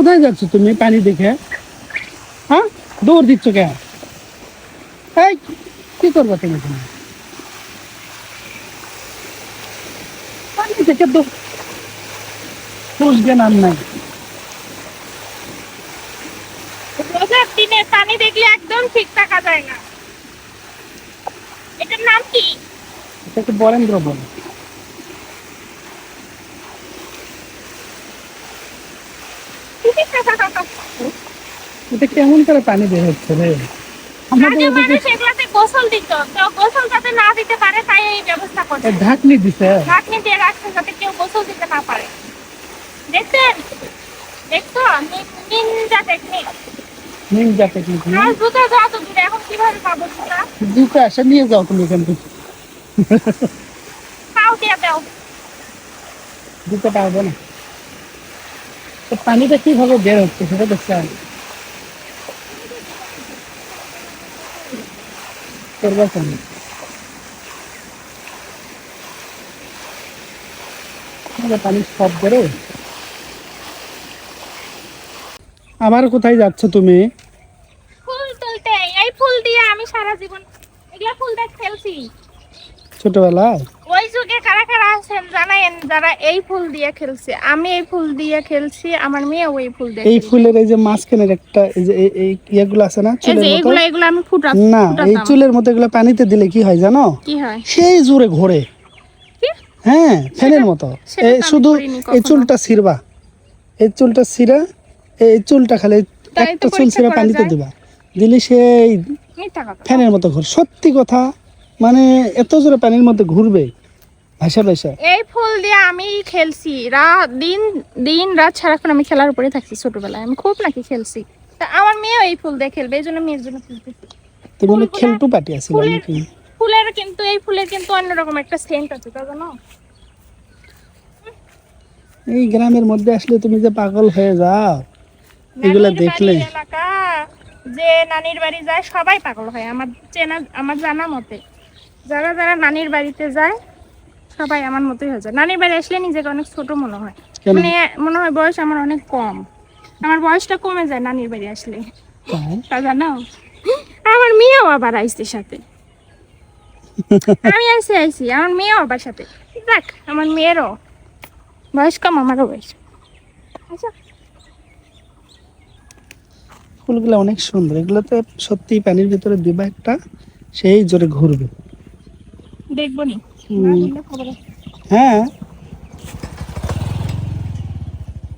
কোথায় যাচ্ছ তুমি পানি দেখে? হ্যাঁ? দৌড় দিচ্ছ কে? এই কি করব তুমি এখানে? পানি দেখে তো জ্ঞান নাই। রোজার দিনে পানি দেখলে একদম ঠিক থাকা যায় না। এটার নাম কি? এটাকে বরেন্দ্র বলে এটা কেমন করে পানি বের হচ্ছে রে? আমাদের আগে ওদিকে মানুষ এগুলাতে গোসল দিত। তো গোসল যাতে না দিতে পারে তাই এই ব্যবস্থা করছে। এ ঢাকনি দিছে। ঢাকনি দিয়ে রাখছে যাতে কেউ গোসল দিতে না পারে। দেখছেন? দেখছ? নিনজা টেকনিক নিম টেকনিক আর জুতা যাও তো দূরে এখন কীভাবে পাবো জুতা? দুটো আসে নিয়ে যাও তুমি এখান থেকে। পাও দিয়ে দাও। দিতে পারব না। তো পানিটা কীভাবে বের হচ্ছে সেটা দেখতে হবে পানি সব বেরো আবার কোথায় যাচ্ছ তুমি? ফুল তুলতে। এই ফুল দিয়ে আমি সারা জীবন এগুলা ফুল খেলছি ছোটবেলায়? কারা কারা আছেন জানাইন যারা এই ফুল দিয়ে খেলছে। আমি এই ফুল দিয়ে খেলছি আমার মেয়ে ওই ফুল দিয়ে এই ফুলের এই যে মাঝখানের একটা এই যে এই- এই ইয়েগুলো আছে না চুলের মতো? এগুলা এগুলা আমি ফুটা না এই চুলের মতো এগুলো পানিতে দিলে কি হয় জানো? কি হয়? সেই জোরে ঘোরে। হ্যাঁ ফ্যানের মতো। এই শুধু এই চুলটা ছিড়বা। এই চুলটা ছিঁড়া এই চুলটা খালি একটা চুল ছিঁড়া পানিতে দিবা। দিলে সেই ফ্যানের মতো ঘুর। সত্যি কথা মানে এত জোরে পানির মধ্যে ঘুরবে এই ফুল দিয়ে আমি খেলছি। রাত দিন দিন রাত সারাক্ষণ আমি খেলার উপরে থাকছি ছোটবেলায়। আমি খুব নাকি খেলছি। তা আমার মেয়েও এই ফুল দিয়ে খেলবে এই জন্য মেয়ের জন্য খেলতেছি তুমি খেলটু পাটি নাকি? ফুলের কিন্তু এই ফুলের কিন্তু অন্যরকম একটা সেন্ট আছে তা জানো এই গ্রামের মধ্যে আসলে তুমি যে পাগল হয়ে যাও এগুলা দেখলে। যে নানির বাড়ি যায় সবাই পাগল হয়। আমার চেনা আমার জানা মতে। যারা যারা নানির বাড়িতে যায় সবাই আমার মতোই হয়ে যায়। নানির বাড়ি আসলে নিজেকে অনেক ছোট মনে হয়। মানে মনে হয় বয়স আমার অনেক কম। আমার বয়সটা কমে যায় নানির বাড়ি আসলে। তা জানো? আমার মেয়েও আবার আইসতে সাথে। আমি আইসি আইসি। আমার মেয়েও আবার সাথে। দেখ আমার মেয়েরও। বয়স কম আমারও বয়স। আচ্ছা। ফুলগুলো অনেক সুন্দর। এগুলোতে সত্যি পানির ভিতরে দিবা একটা সেই জোরে ঘুরবে। দেখব নি। হ্যাঁ?